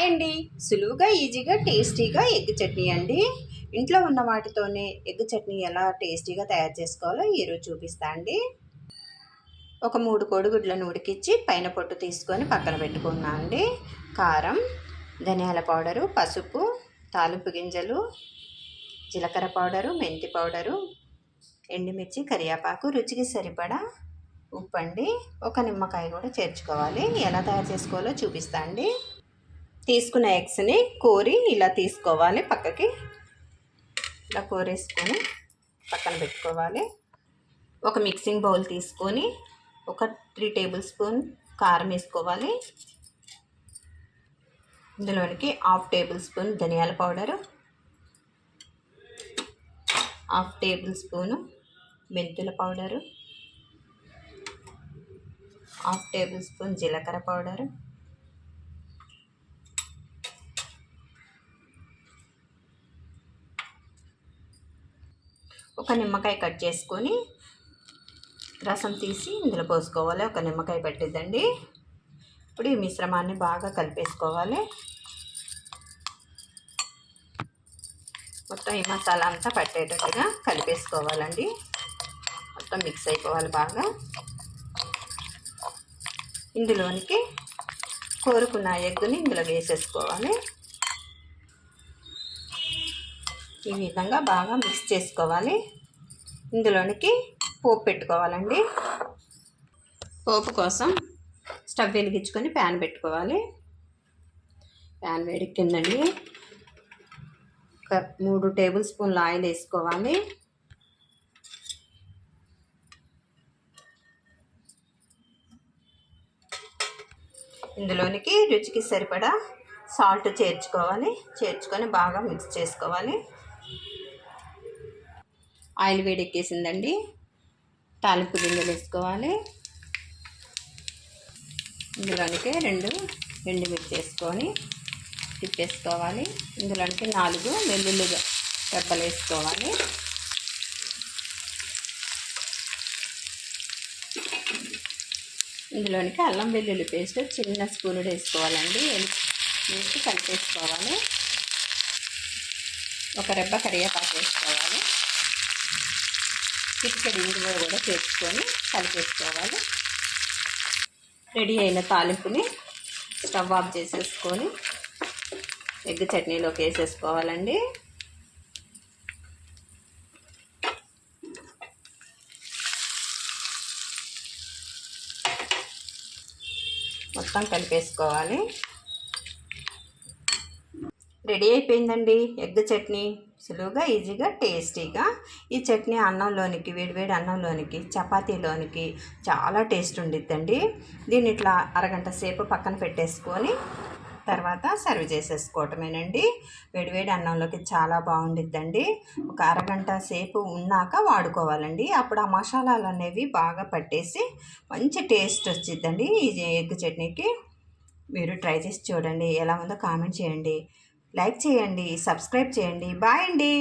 Hi అండి. సులువుగా ఈజీగా టేస్టీగా ఎగ్ చట్నీ అండి. ఇంట్లో ఉన్న వాటితోనే ఎగ్ చట్నీ ఎలా టేస్టీగా తయారు చేసుకోవాలో ఈరోజు చూపిస్తా అండి. ఒక మూడు కోడిగుడ్లను ఉడికించి పైన పొట్టు తీసుకొని పక్కన పెట్టుకున్నా అండి. కారం ధనియాల పౌడరు పసుపు తాలింపు గింజలు జీలకర్ర పౌడరు మెంతి పౌడరు ఎండుమిర్చి కరివేపాకు రుచికి సరిపడా ఉప్పు అండి ఒక నిమ్మకాయ కూడా చేర్చుకోవాలి. ఎలా తయారు చేసుకోవాలో చూపిస్తా అండి. తీసుకున్న ఎగ్స్ని కోరి ఇలా తీసుకోవాలి పక్కకి. ఇలా కోరేసుకొని పక్కన పెట్టుకోవాలి. ఒక మిక్సింగ్ బౌల్ తీసుకొని ఒక త్రీ టేబుల్ స్పూన్ కారం వేసుకోవాలి. ఇందులోనికి హాఫ్ టేబుల్ స్పూన్ ధనియాల పౌడరు హాఫ్ టేబుల్ స్పూను మెంతుల పౌడరు హాఫ్ టేబుల్ స్పూన్ జీలకర్ర పౌడరు ఒక నిమ్మకాయ కట్ చేసుకొని రసం తీసి ఇందులో పోసుకోవాలి. ఒక నిమ్మకాయ పెట్టిద్దండి. ఇప్పుడు ఈ మిశ్రమాన్ని బాగా కలిపేసుకోవాలి. మొత్తం ఈ మసాలా అంతా పట్టేటట్టుగా కలిపేసుకోవాలండి. మొత్తం మిక్స్ అయిపోవాలి బాగా. ఇందులోనికి కోరుకున్న ఎగ్గుని ఇందులో వేసేసుకోవాలి. ఈ విధంగా బాగా మిక్స్ చేసుకోవాలి. ఇందులోనికి పోపు పెట్టుకోవాలండి. పోపు కోసం స్టవ్ వెలిగించుకొని ప్యాన్ పెట్టుకోవాలి. ప్యాన్ వేడెక్కిందండి ఒక మూడు టేబుల్ స్పూన్ల ఆయిల్ వేసుకోవాలి. ఇందులోనికి రుచికి సరిపడా సాల్ట్ చేర్చుకోవాలి. చేర్చుకొని బాగా మిక్స్ చేసుకోవాలి. ఆయిల్ వేడెక్కేసిందండి. తాలింపు గింజలు వేసుకోవాలి. ఇందులోనికి రెండు రెండు మిర్చి వేసుకొని తిప్పేసుకోవాలి. ఇందులోనికి నాలుగు వెల్లుల్లి రెబ్బలు వేసుకోవాలి. ఇందులోనికి అల్లం వెల్లుల్లి పేస్ట్ చిన్న స్పూన్ వేసుకోవాలండి. వేసి కలిపేసుకోవాలి. ఒక రెబ్బ కరివేపాకు వేసుకోవాలి. చిక్కడి ఇందులో కూడా చేర్చుకొని కలిపేసుకోవాలి. రెడీ అయిన తాలింపుని స్టవ్ ఆఫ్ చేసేసుకొని ఎగ్ చట్నీలోకి వేసేసుకోవాలండి. మొత్తం కలిపేసుకోవాలి. రెడీ అయిపోయిందండి. ఎగ్ చట్నీ సులువుగా ఈజీగా టేస్టీగా. ఈ చట్నీ అన్నంలోనికి వేడివేడి అన్నంలోనికి చపాతీలోనికి చాలా టేస్ట్ ఉండిద్దండి. దీన్ని ఇట్లా అరగంట సేపు పక్కన పెట్టేసుకొని తర్వాత సర్వ్ చేసేసుకోవటమేనండి. వేడివేడి అన్నంలోకి చాలా బాగుండిద్దండి. ఒక అరగంట సేపు ఉన్నాక వాడుకోవాలండి. అప్పుడు ఆ మసాలాలు అనేవి బాగా పట్టేసి మంచి టేస్ట్ వచ్చిద్దండి ఈ ఎగ్ చట్నీకి. మీరు ట్రై చేసి చూడండి. ఎలా ఉందో కామెంట్ చేయండి. లైక్ చేయండి సబ్స్క్రైబ్ చేయండి. బాయ్ అండి.